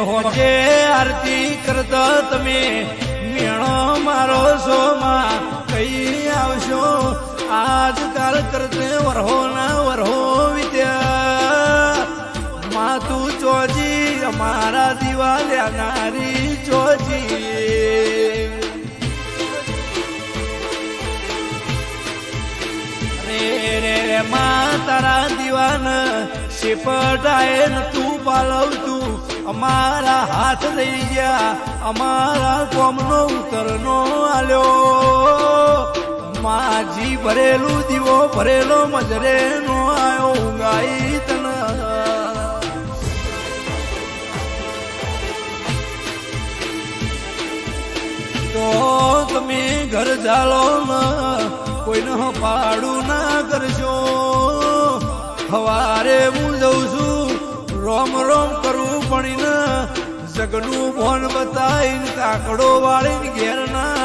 હોજે આરતી કરતા તમે મેળો મારો સોમાં કઈ આવશો? આજકાલ કરતે વરહો ના વરહો વિદ્યા. માં તું ચોજી, અમારા દિવાલ્યા નારી ચોજી. રે રે મા, તારા દીવાન ન તું પાલવતું. અમારા હાથ રહી ગયા, અમારા કોમનો ઉતરનો આલ્યો. માજી ભરેલું દીવો, ભરેલો મજરે નો આયો ઊંઘાઈ તના. તો તમે ઘર ચાલો ન કોઈને પાડું ના પડીને જગનું ભણ બતાવીને કાકડો વાળીને ઘેર ના